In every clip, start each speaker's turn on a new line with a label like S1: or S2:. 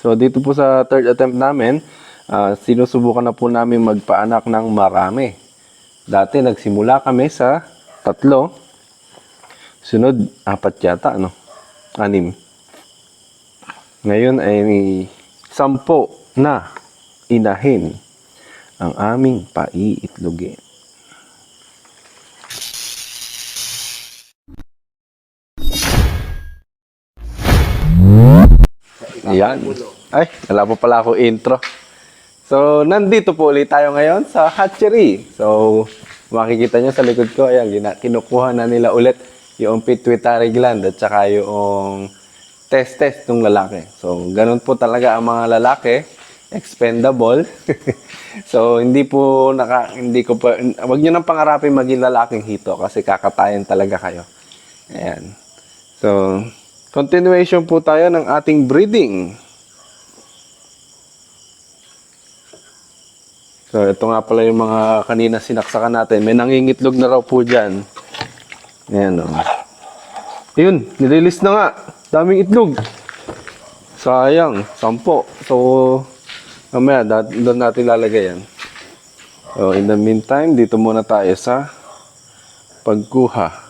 S1: So dito po sa third attempt namin, ah, sinusubukan na po namin magpaanak ng marami. Dati nagsimula kami sa tatlo. Sunod, apat yata, ano? Anim. Ngayon ay sampo na inahin ang aming paiitlogin. Yan. Ay, wala pa pala ako intro. So, nandito po ulit tayo ngayon sa hatchery. So, makikita nyo sa likod ko, ayan, kinukuha na nila ulit yung pituitary gland at saka yung test-test ng lalaki. So, ganun po talaga ang mga lalaki, expendable. so, hindi po naka, hindi ko pa, wag nyo nang pangarapin maging lalaking hito kasi kakatayin talaga kayo. Ayan. So, continuation po tayo ng ating breeding. So, ito nga pala yung mga kanina sinaksakan natin. May nangingitlog na raw po dyan. Ayan, o. Ayun, nililis na nga. Daming itlog. Sayang, sampo. So, mamaya, doon natin lalagay yan. So, in the meantime, dito muna tayo sa pagkuha.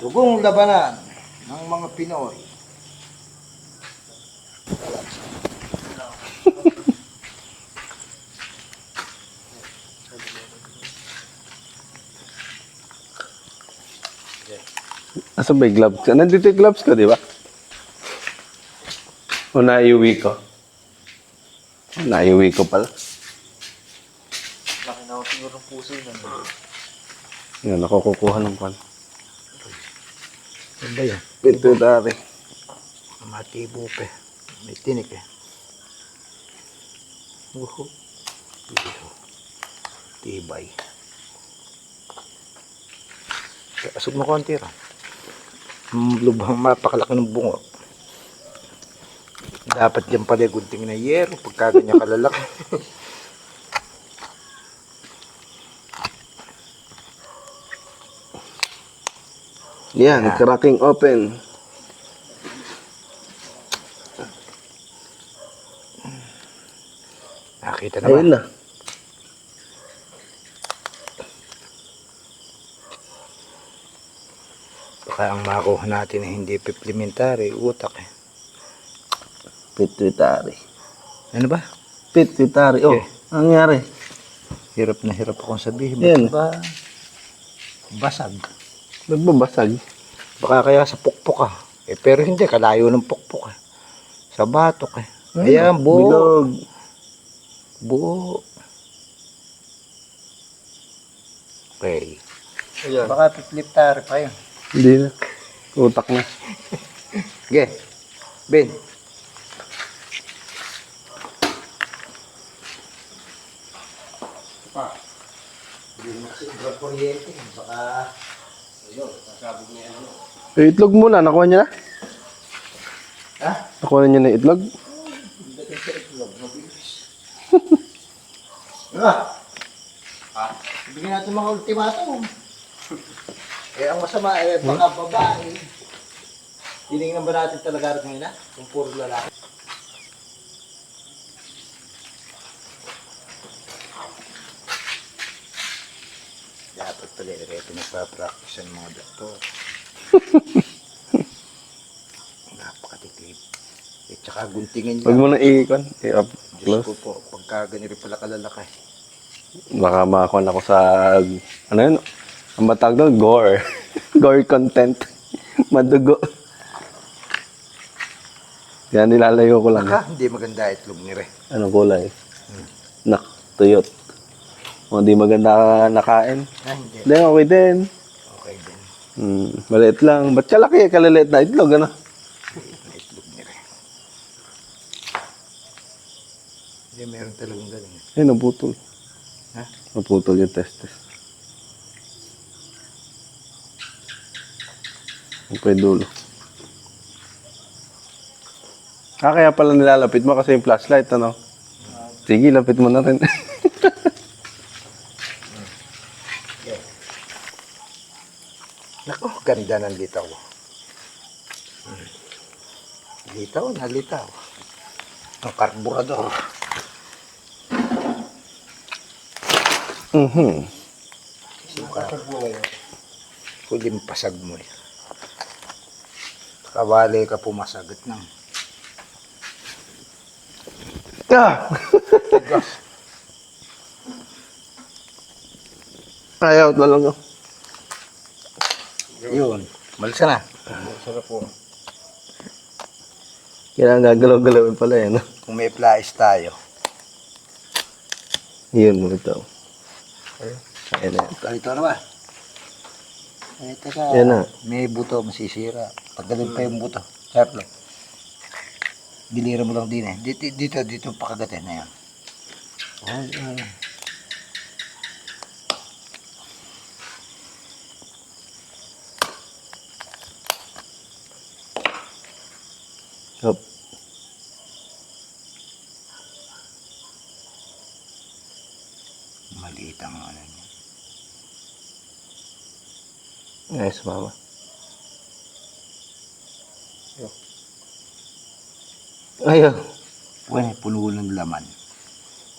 S2: Madugong labanan ng mga Pinoy.
S1: Asa ba yung gloves ka? Nandito yung gloves ko, di ba? O naiuwi ko? O, naiuwi ko pala.
S2: Laki na ako siguro ng puso yun. Ano
S1: Yan, ako kukuha ng pan.
S2: Ba yan?
S1: Pituitary.
S2: Matibo pa. May tinik eh. Uhu. Tibay. Asog mo konti ra. Ang lubhang mapakalaki ng bungo. Dapat dyan pala yung gunting na yero pagka ganyan kalalaki.
S1: Yan, cracking open.
S2: Nakita naman.
S1: Ayun na.
S2: Baka ang makuha natin hindi piplimentary, utak eh.
S1: Pituitary.
S2: Ano ba?
S1: Pituitary. Oh,
S2: Okay.
S1: ang nangyari?
S2: Hirap na hirap akong sabihin.
S1: Yan.
S2: Ba? Basag.
S1: Nagbabasag.
S2: Baka kaya sa pukpok ah. Eh, pero hindi, kalayo ng pukpok eh. Sa batok eh.
S1: Ayun,
S2: Ayan, buo.
S1: bilog.
S2: Buo. Okay.
S1: Ayan.
S2: Baka piplimentary pa yun.
S1: Hindi na. Utak na.
S2: Sige. Ben. Pa. Hindi mo kasi kuryente. Baka... Ano.
S1: Eh, itlog muna. Nakuha niya na?
S2: Ha?
S1: Nakuha niya na itlog?
S2: Diba? Ah, bigyan natin mga ultimatum. eh, ang masama, eh, baka babae. Tinignan ba natin talaga rin ngayon na? Kung puro lalaki. Dapat pala rin pinagpa-practice ang mga doktor. Napakatitip. Eh, tsaka guntingin
S1: Huwag
S2: niya.
S1: mo na i-con. I-up
S2: Diyos
S1: close.
S2: ko po, pagka ganyan rin pala kalalaki.
S1: Baka makakuha ako sa, ano yun? Ang matag doon, gore. gore content. Madugo. Yan, nilalayo ko lang.
S2: Baka hindi maganda itlog ni Re.
S1: Anong kulay? Nak, tuyot. O, di maganda nakain.
S2: Ah, hindi.
S1: Hindi, okay din.
S2: Okay din.
S1: Hmm, maliit lang. Ba't kalaki? Kalaliit na itlog, ano?
S2: Itlog ni Re. Hindi, meron talagang galing.
S1: Eh, naputol.
S2: Ha?
S1: Naputol yung testes. Ang dulo. Ah, kaya pala nilalapit mo kasi yung flashlight, ano? Sige, lapit mo na rin.
S2: Nako, ganda ng ko. Litaw, nalitaw. Ang karburador.
S1: Mhm.
S2: Mo ngayon. Huling pasag mo yan. Kawali ka pumasagot ng
S1: Ah! Ayaw na lang. oh.
S2: Yun. Malis ka na.
S3: Sarap po.
S1: Kailangan gagalaw-galawin pala yan. no?
S2: Kung may flies tayo.
S1: Yun mo ito. Ayan na yan.
S2: Ito na ba? Eh, teka.
S1: Yan na.
S2: May buto, masisira. Tagalin pa yung buto. Sarap lang. Bilira mo lang din eh. Dito, dito, dito pakagatin na yan. Ay, ay.
S1: Hop.
S2: Maliit ang ano niya.
S1: Nice, mama. Ayaw.
S2: Bueno, puno ng laman.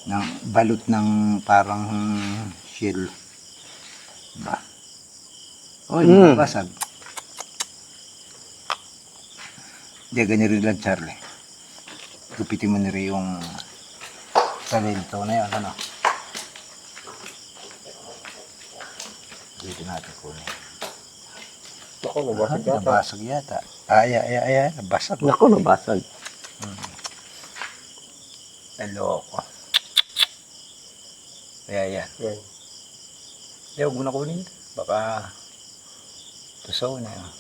S2: Ng balot ng parang shell. Ba? Oh, hindi
S1: Mm.
S2: basag. Hindi, ganyan rin lang, Charlie. Gupitin mo na rin yung salito na yan, ano? Dito natin kunin.
S3: Ako,
S2: Ah,
S3: nabasag yata.
S2: nabasag yata. Ay, ay, ay, ay, nabasag.
S1: Naku, nabasag.
S2: Naloko. Kaya yan.
S3: Yan.
S2: Hindi, huwag mo na kunin. Baka tusaw na yun.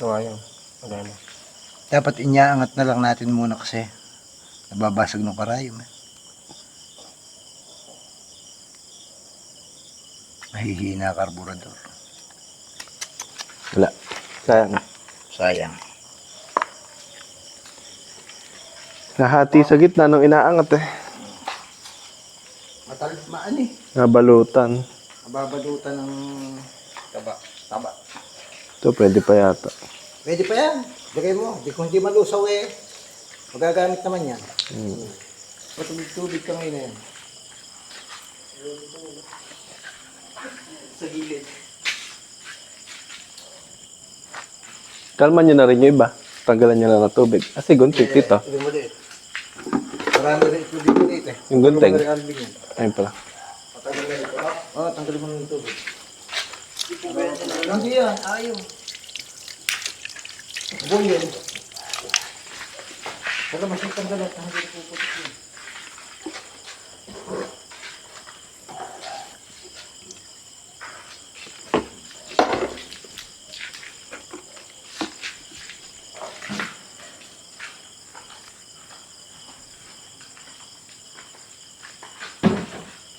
S3: Ito nga yun. Wala na.
S2: Dapat inyaangat na lang natin muna kasi nababasag ng karayom. Eh. Mahihina karburador.
S1: Wala. Sayang.
S2: Sayang.
S1: Nahati sa gitna nung inaangat eh.
S2: Matalit maan eh.
S1: Nabalutan.
S2: Nababadutan ng taba. Taba.
S1: Ito, pwede pa yata.
S2: Pwede pa yan. Lagay mo. Di kung hindi malusaw eh. Magagamit naman yan.
S1: Hmm.
S2: Patubig-tubig ka ngayon na yan. Sa gilid.
S1: Kalman nyo na rin yung iba. Tanggalan nyo lang ng tubig. Ah, si Guntik dito.
S2: Ito mo din. Marami rin tubig mo dito eh.
S1: Yung gunting.
S2: Marami rin alvin yan.
S1: Ayun pala.
S2: Oo, oh, tanggalin mo ng tubig. Hindi yan, ayaw. Bull yun. Baka masang tanggal at hindi puputok yun.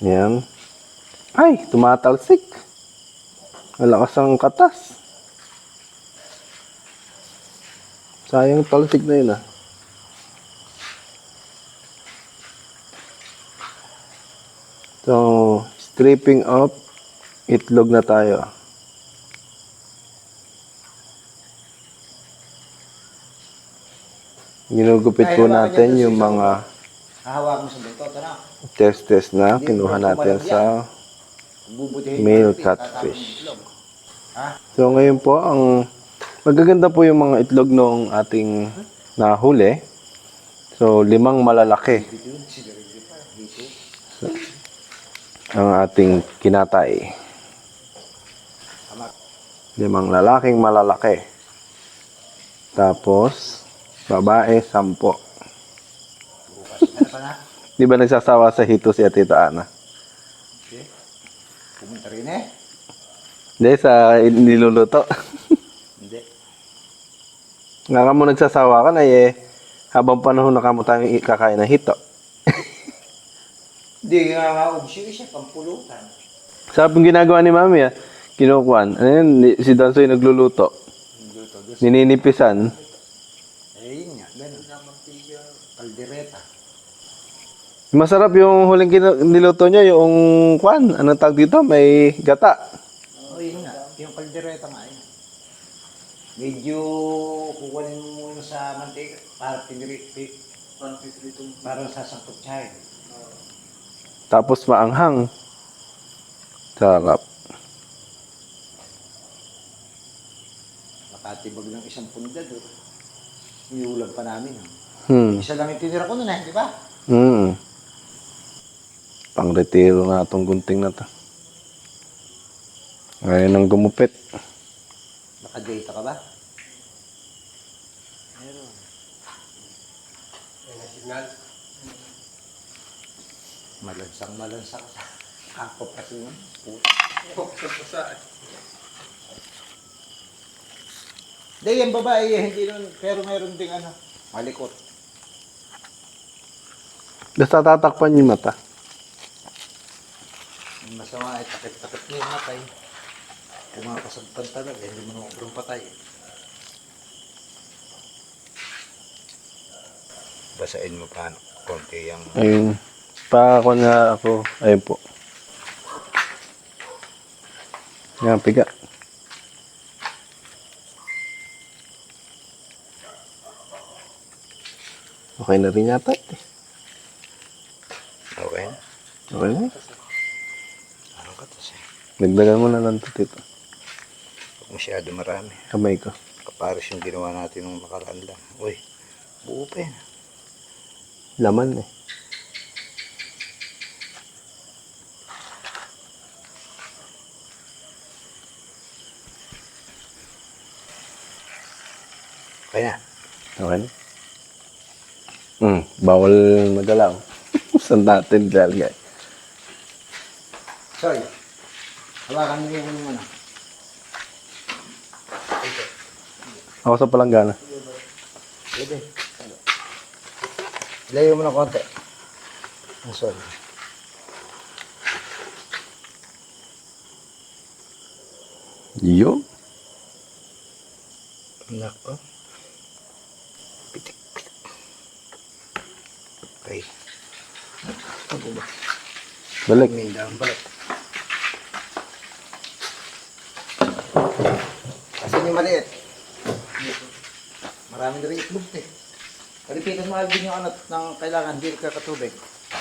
S1: Yan. Ay, tumatalsik. Malakas ang katas. Sayang talsik na yun ah. So, stripping off itlog na tayo. Ginugupit po natin yung mga
S2: Hahawak mo sa buto, na.
S1: test-test na kinuha natin sa Male catfish.
S2: tatapon yung itlog. Ha?
S1: So ngayon po ang magaganda po yung mga itlog nung ating nahuli. So limang malalaki. So, ang ating kinatay. Limang lalaking malalaki. Tapos babae sampo. Di ba nagsasawa sa hito si Tita Ana?
S2: Pumunta rin eh.
S1: Hindi, sa niluluto.
S2: Hindi.
S1: Nga ka mo nagsasawa ka na eh, habang panahon na kamo tayong kakain ng hito.
S2: Hindi nga nga, obsyo siya, pampulutan.
S1: Sarap yung ginagawa ni Mami ah. Kinukuhan. Ano yun? Si Dansoy nagluluto.
S2: Luto.
S1: Nininipisan.
S2: Eh, yun nga. Ganun. Kaldereta.
S1: Masarap yung huling niluto niya, yung kwan. Anong tawag dito? May gata.
S2: Yun nga. Yung kaldereta nga yun. Medyo kukunin mo muna sa mantika para piniri, pi, para sasangkot siya eh.
S1: Tapos maanghang. Sarap.
S2: Nakatibag ng isang pundad. Oh. Iulam pa namin. Oh.
S1: Hmm.
S2: Isa lang yung tinira ko nun eh, di ba?
S1: Hmm. Pang-retiro na itong gunting na to. Ngayon ang gumupit.
S2: Nakadata ka ba? Meron.
S3: Ang signal.
S2: Malansang malansang sa ako kasi yun.
S3: Oh, sa pusa.
S2: Hindi, yung babae, eh, hindi nun, pero meron ding ano, malikot.
S1: Basta tatakpan yung mata.
S2: Masama ay takip-takip niya yung matay. Pumapasagpan talaga, hindi mo naman patay. Basain mo paano, konti yung...
S1: Ayun. Pa ako na ako. Ayun po. Yan, piga. Okay na rin yata. eh.
S2: Okay na.
S1: Okay na. Nagdagan mo na lang ito dito.
S2: Masyado marami.
S1: Kamay ko.
S2: Kapares yung ginawa natin nung nakaraan lang. Uy, buo pa yan.
S1: Laman eh.
S2: Okay na.
S1: Okay na. Hmm, bawal magalaw. Saan natin lalagay?
S2: Sorry. Hawakan mo yung ano.
S1: Ako sa palanggana.
S2: Pwede. Layo mo na konti. Ah, sorry.
S1: Yun.
S2: Nako. Pitik. Okay. Ako ba?
S1: Balik.
S2: Mindang balik. Asan yung maliit? Marami na rin itlog eh. Kalipitan mo din yung ano ng kailangan, hindi ka katubig.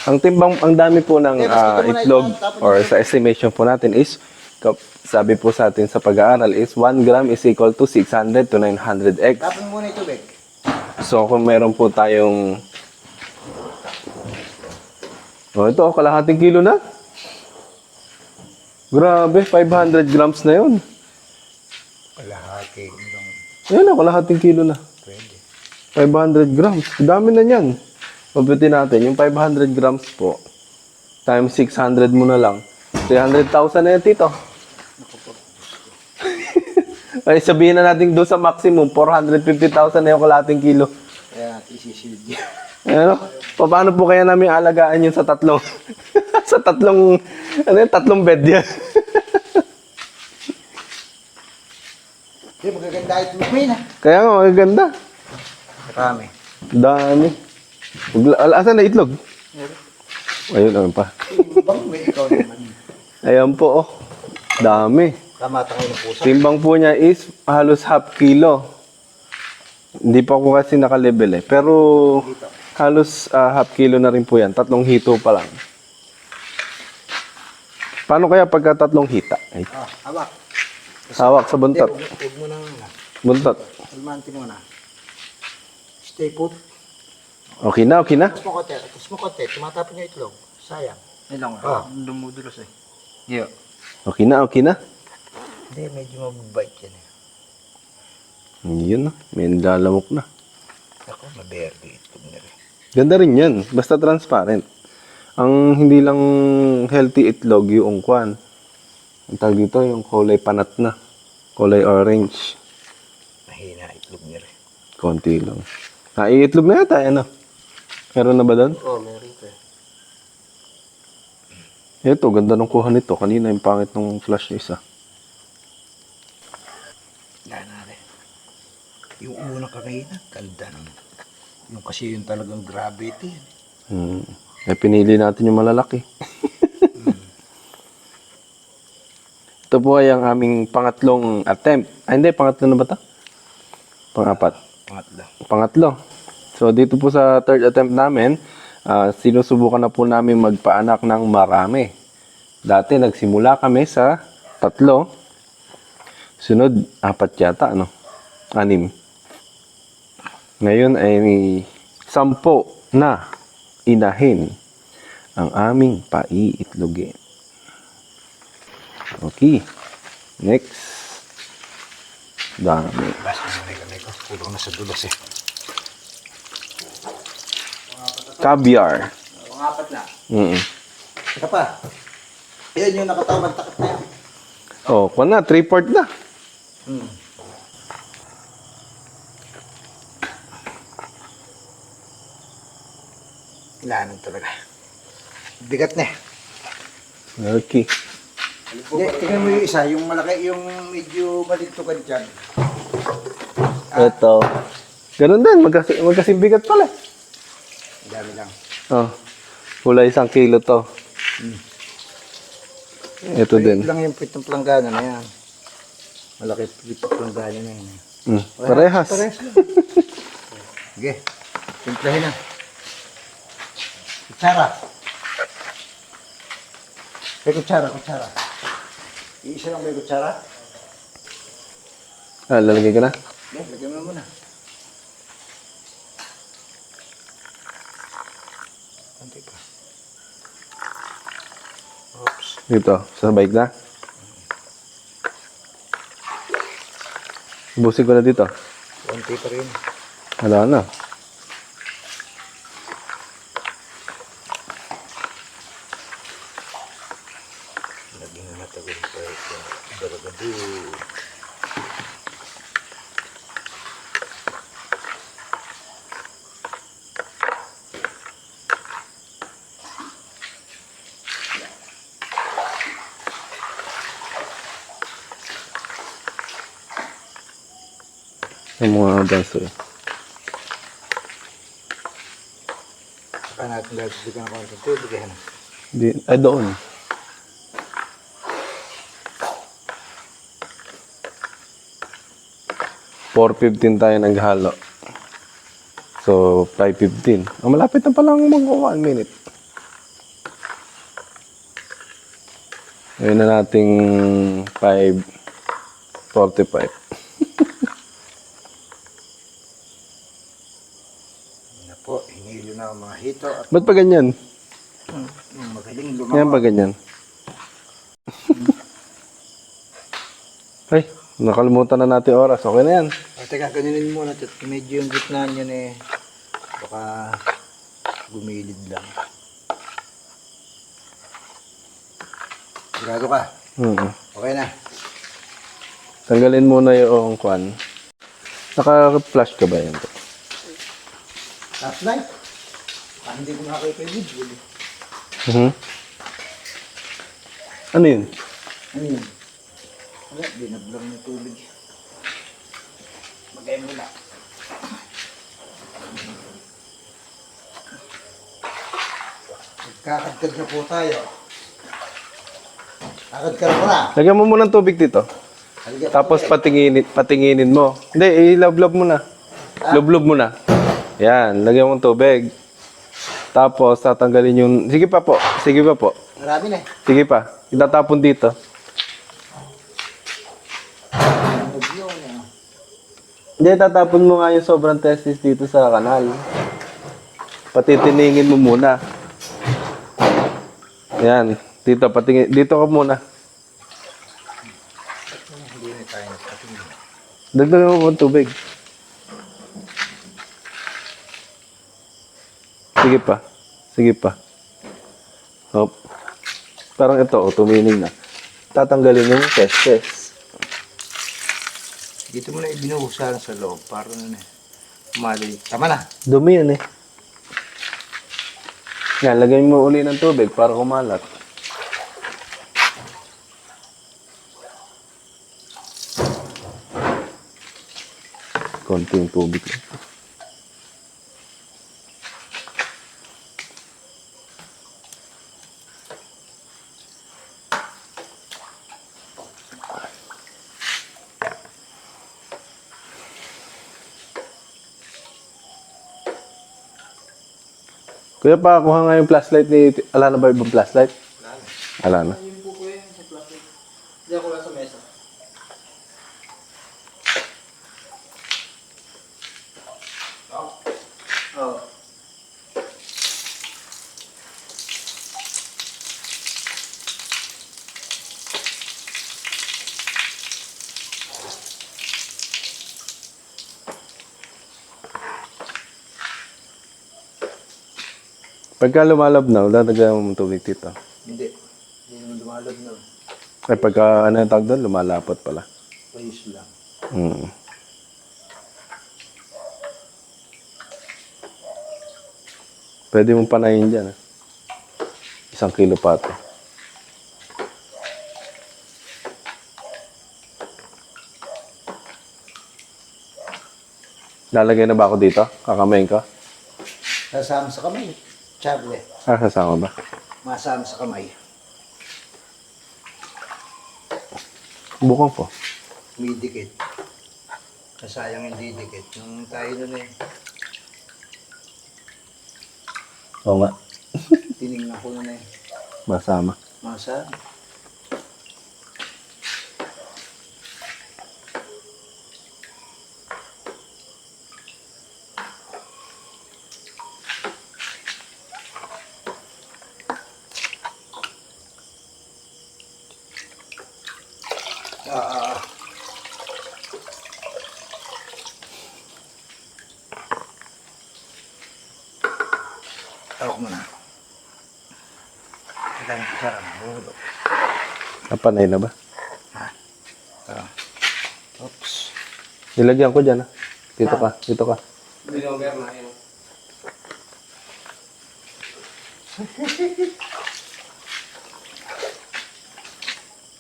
S1: Ang timbang, ang dami po ng
S2: basta
S1: ah,
S2: ito muna
S1: itlog
S2: ito,
S1: or
S2: ito.
S1: sa estimation po natin is, kap- sabi po sa atin sa pag-aaral is 1 gram is equal to 600 to 900 eggs.
S2: Tapon muna yung tubig.
S1: So kung meron po tayong Oh, ito, oh, kalahating kilo na. Grabe, 500 grams na yun.
S2: Kalahati. Hanggang
S1: Ayan na, kalahating kilo na.
S2: Pwede.
S1: 500 grams. Dami na yan. Pabuti natin, yung 500 grams po, times 600 mo na lang. 300,000 na yan, tito. Ay, sabihin na natin doon sa maximum, 450,000 na yung kalahating kilo.
S2: Kaya natin isisilid yan.
S1: Ano? Paano po kaya namin alagaan yun sa tatlong, sa tatlong, ano yun, tatlong bed yan?
S2: Hindi, magaganda mo yun ah.
S1: kaya nga, magaganda.
S2: Marami.
S1: Dami. Al- Asan na itlog? Ayun, ayun pa.
S2: Bang may ikaw naman.
S1: Ayan po, oh. Dami.
S2: Tama tayo ng puso.
S1: Timbang po niya is halos half kilo. Hindi pa po kasi nakalabel eh. Pero halos ah, half kilo na rin po yan. Tatlong hito pa lang. Paano kaya pagka tatlong hita? Ay,
S2: Ah, hawak.
S1: Hawak sa buntot.
S2: huwag mo nang
S1: Buntot.
S2: Almanti mo na. Stay put.
S1: Okay na, okay na.
S2: Tapos mo konti. Tapos mo konti. Tumatapon yung itlog. Sayang.
S3: Ilang
S2: Ah.
S3: Dumudulos eh. Yeah.
S1: Okay na, okay na.
S2: Hindi, medyo mababait yan eh.
S1: Yun na, may lalamok na.
S2: Ako, maberde itlog na rin.
S1: Ganda rin yan, basta transparent. Ang hindi lang healthy itlog yung kwan. Ang tawag dito, yung kulay panat na. Kulay orange.
S2: Mahina itlog niya rin.
S1: Konti lang. Ah, iitlog na yata, ano? Meron na ba doon?
S2: Oo, oh, meron ka.
S1: Ito, ganda ng kuha nito. Kanina yung pangit ng flash isa.
S2: Na rin. Yung unang kanina, ganda naman. Yung kasi yung talagang gravity. yan.
S1: Hmm. Eh, pinili natin yung malalaki. Ito po ay ang aming pangatlong attempt. Ah, hindi, pangatlo na ba ito? Pang-apat.
S3: Pangatlo.
S1: Pangatlo. So, dito po sa third attempt namin, ah, sinusubukan na po namin magpaanak ng marami. Dati, nagsimula kami sa tatlo. Sunod, apat yata, ano? Anim. Ngayon ay sampo na inahin ang aming paiitlogin. Okay. Next. Dami.
S2: Basta na sa dulas eh.
S1: Caviar.
S3: Pangapat na.
S1: Mm
S2: Isa pa. Yan yung nakatawag takot na yan.
S1: Oh, kung na, three-port na.
S2: Hmm. Lanan talaga. Bigat na eh.
S1: Okay.
S2: Hindi, tingnan mo yung isa, yung malaki, yung medyo malinto ka dyan.
S1: Ito. Ganun din, magkasi magkasimbigat pala.
S2: Ang dami lang.
S1: Oh. Pula isang kilo to. Ito din.
S2: lang yung pitong planggana na yan. Malaki pitong planggana na yan.
S1: Mm. Parehas.
S2: Parehas lang. Sige, simplahin na. Kutsara. Kutsara, kutsara. Iisa lang may kutsara.
S1: Ah, lalagay ka na?
S2: Okay, lagyan mo na muna. Konti pa. Oops.
S1: Dito, sa bike na. Busin ko na dito.
S2: Konti pa rin.
S1: Wala na.
S2: Lagyan na matagal pa ito. Baragado.
S1: Mga ganso.
S2: Saka natin lalagyan ng konti tubig. Yan.
S1: Di, ay, doon. Four fifteen tayo naghalo. So, 5.15. Ang malapit na palang mag 1 minute. Ngayon na nating 5.45.
S2: Yan na po, hinilo hito at
S1: Ba't pa ganyan?
S2: yung magaling
S1: Yan
S2: lumawa.
S1: ba ganyan? Ay, nakalimutan na natin oras. Okay na yan.
S2: O, teka, ganinin muna. Medyo yung gitna niyan eh, baka gumilid lang. Sigurado ka?
S1: Mm
S2: Okay na.
S1: Tanggalin muna yung kwan. Naka-flash ka ba yan?
S2: Last night? Ah, hindi ko nakakita yung video.
S1: Mhm. Ano yun?
S2: Ano yun? Wala, binablang ng tubig. Magay mo na. Magkakadkad na po tayo. Kakadkad mo na.
S1: Lagyan mo muna ng tubig dito.
S2: Halika
S1: Tapos
S2: po,
S1: patinginin, patinginin mo. Hindi, ilablob mo na. Lublob mo na. Yan, lagyan mo ng tubig. Tapos tatanggalin yung... Sige pa po. Sige pa po.
S2: Marami na eh.
S1: Sige pa. Itatapon dito. Hindi, tatapon mo nga yung sobrang testis dito sa kanal. Patitiningin mo muna. Yan. Dito, patingin. Dito ka muna. Dagdagan mo ng tubig. Sige pa. Sige pa. Hop. Parang ito, oh, tuminig na. Tatanggalin yung testes.
S2: Dito mo na ibinuhusan sa loob para na eh. Mali. Tama na.
S1: Dumi yan eh. Yan, lagay mo uli ng tubig para kumalat. Konti yung tubig. Kuya, pakakuha nga yung flashlight ni... Ala na ba ibang flashlight? Ala na
S3: ko yan sa plastic. Hindi ako lang sa mesa. Oo.
S1: Pagka lumalab na, lalagyan mo ng tubig dito.
S2: Hindi. Hindi naman lumalab na.
S1: Ay, pagka ano yung tawag doon, lumalapot pala.
S2: Ayos lang.
S1: Hmm. Pwede mong panayin dyan. ah. Isang kilo pa ito. Lalagay na ba ako dito? Kakamayin ko?
S2: Sasama sa kamay. Charlie.
S1: Ah, sasama ba?
S2: Masama sa kamay.
S1: Bukang ko.
S2: May dikit. Kasayang hindi dikit. Yung tayo nun eh.
S1: Oo nga.
S2: Tinignan ko nun eh.
S1: Masama.
S2: Masa.
S1: Napanay na ba?
S2: Ah. Oops.
S1: Nilagyan ko dyan ah. Dito ka. Dito ka.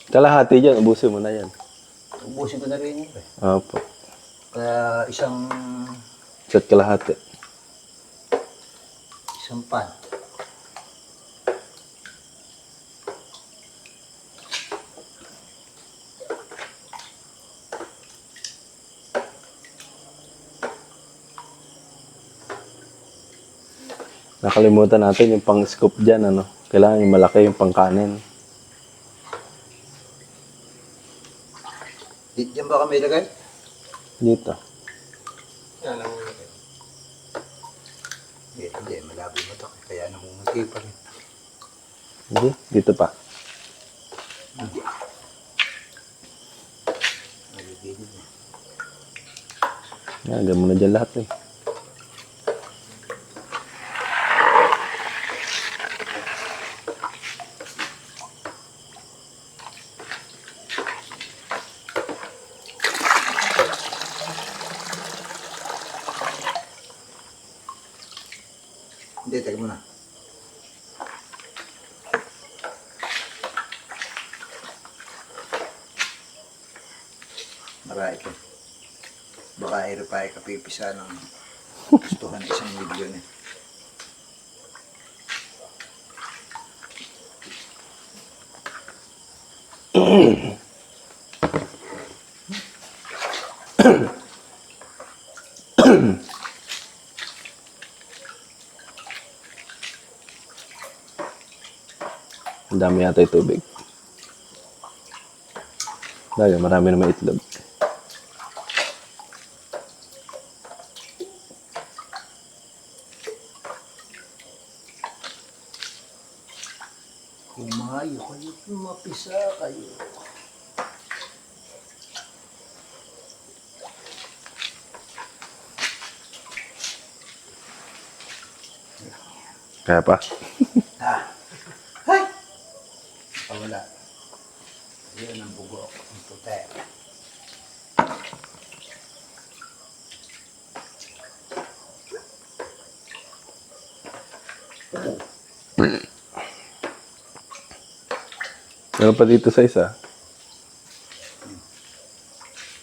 S1: Kalahati dyan. Ubusin mo na yan.
S2: Ubusin ko na rin yun eh.
S1: Opo.
S2: Kaya isang
S1: Chat kalahati.
S2: isang pan.
S1: Nakalimutan natin yung pang scoop dyan, ano. Kailangan yung malaki yung pang kanin.
S2: Di, diyan ba kami ilagay?
S1: Dito.
S3: Yan lang yun.
S2: Hindi, hindi. Malabo mo ito. Kaya namumuti pa rin.
S1: Hindi, dito pa.
S2: Nagigilid na.
S1: Yan, Lagyan mo na dyan lahat eh.
S2: Teka muna. Marami ito. Baka ero pa ay kapipisa ng gustuhan isang milyon eh.
S1: Ang dami yata yung tubig. Dahil marami na may itlog.
S2: Kumayo kayo, mapisa kayo.
S1: Kaya pa.
S2: Ah. Hay! Pawala. Yan ang bugo. Ang puti.
S1: Meron pa dito sa isa.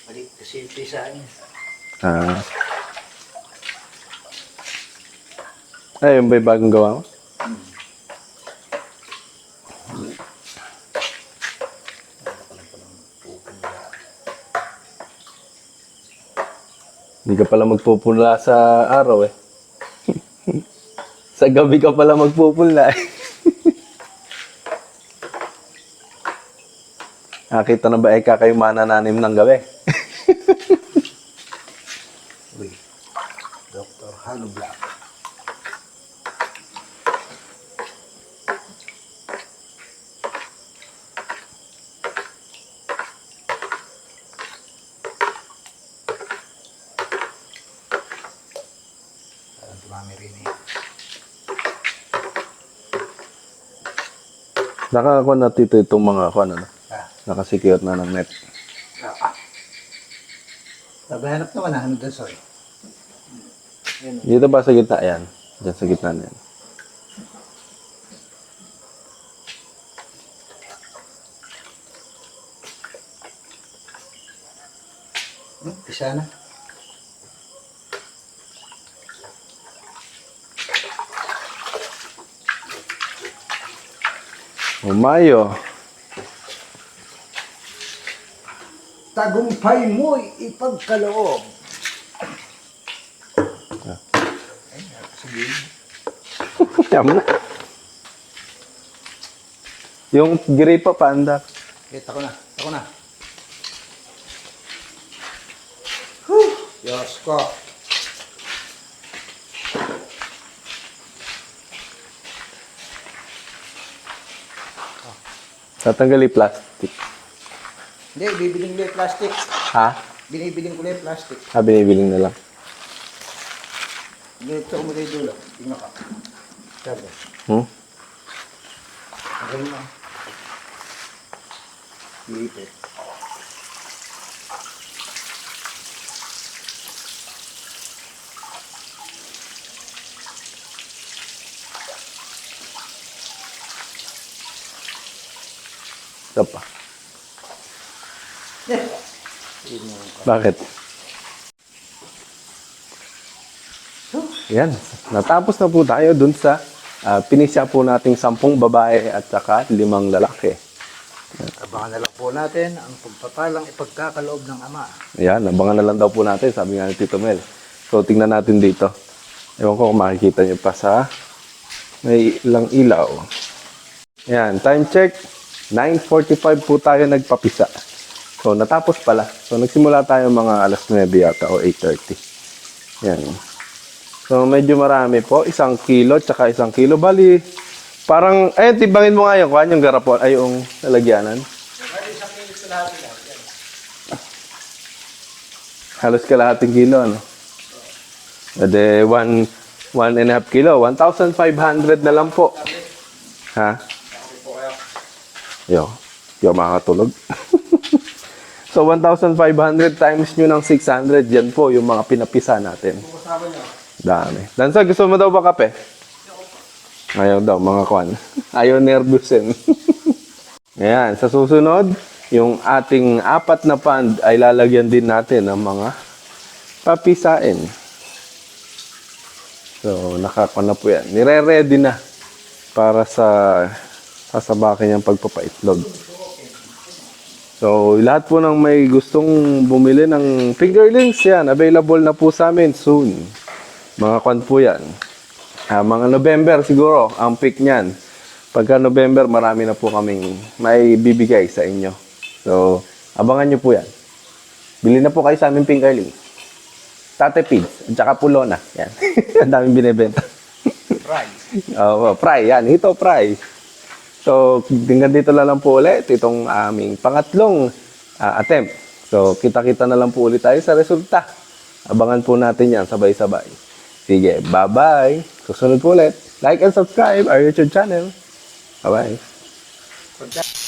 S2: Mali, kasi pisaan niya.
S1: Ah. Ay, yung ba yung bagong gawa mo? Hindi ka pala magpupula sa araw eh. Sa gabi ka pala magpupula eh. Nakita na ba eka kayo manananim ng gabi?
S2: Uy, Dr. Halo Black. Parang tumami rin eh.
S1: Nakakuha na tito itong mga kuha na.
S2: Ah,
S1: Nakasikiyot na ng net.
S2: ah. Sabi hanap naman ah, ano doon, sorry.
S1: Dito ba sa gitna? Ayan. Diyan sa gitna na yan.
S2: Hmm, isa na.
S1: Umayo.
S2: Tagumpay mo'y ipagkaloob. Sige.
S1: Yam na. Yung gripa panda.
S2: Kita ko na, ako na. Whew! Diyos ko.
S1: Tatanggali plastic.
S2: Hindi, bibiling ko yung plastic.
S1: Ha?
S2: Binibiling ko na yung plastic.
S1: Ah, binibiling na lang.
S2: Ganito ko muna yung dulo. Tingnan ka. Sabi.
S1: Hmm?
S2: Okay na. Iipit.
S1: Ito pa. Bakit? Yan. Natapos na po tayo dun sa uh, pinisya po nating sampung babae at saka limang lalaki.
S2: Abangan na lang po natin ang pagpapalang ipagkakaloob ng Ama.
S1: Yan, abangan na lang daw po natin, sabi nga ni Tito Mel. So, tingnan natin dito. Ewan ko kung makikita nyo pa sa may ilang ilaw. Yan, time check. 9.45 po tayo nagpapisa. So, natapos pala. So, nagsimula tayo mga alas 9 yata o 8.30. Yan. So, medyo marami po. Isang kilo, tsaka isang kilo. Bali, parang, ayun, tibangin mo nga yung, kuhan yung garapon, ay yung lalagyanan. Halos kalahating kilo, ano? Ade, one, one and a half kilo. 1,500 na lang po. Ha? Yo, yo makakatulog. so, 1,500 times nyo ng 600, yan po yung mga pinapisa natin. Dami. Dansa, gusto mo daw ba kape? Ayaw daw, mga kwan. Ayaw nervousin. Ayan, sa susunod, yung ating apat na pand ay lalagyan din natin ng mga papisain. So, nakakon na po yan. Nire-ready na para sa sasabakin yung pagpapaitlog. So, lahat po ng may gustong bumili ng fingerlings, yan, available na po sa amin soon. Mga kwan po yan. Ah, mga November siguro, ang peak niyan. Pagka November, marami na po kaming may bibigay sa inyo. So, abangan nyo po yan. Bili na po kayo sa aming fingerlings. Tate Pids, at saka Pulona. Yan. ang daming binibenta.
S2: Right.
S1: Oo, fry. Yan, ito fry. So, hanggang dito na lang po ulit itong aming pangatlong ah, attempt. So, kita-kita na lang po ulit tayo sa resulta. Abangan po natin yan sabay-sabay. Sige, bye-bye. Susunod po ulit. Like and subscribe our YouTube channel. Bye-bye.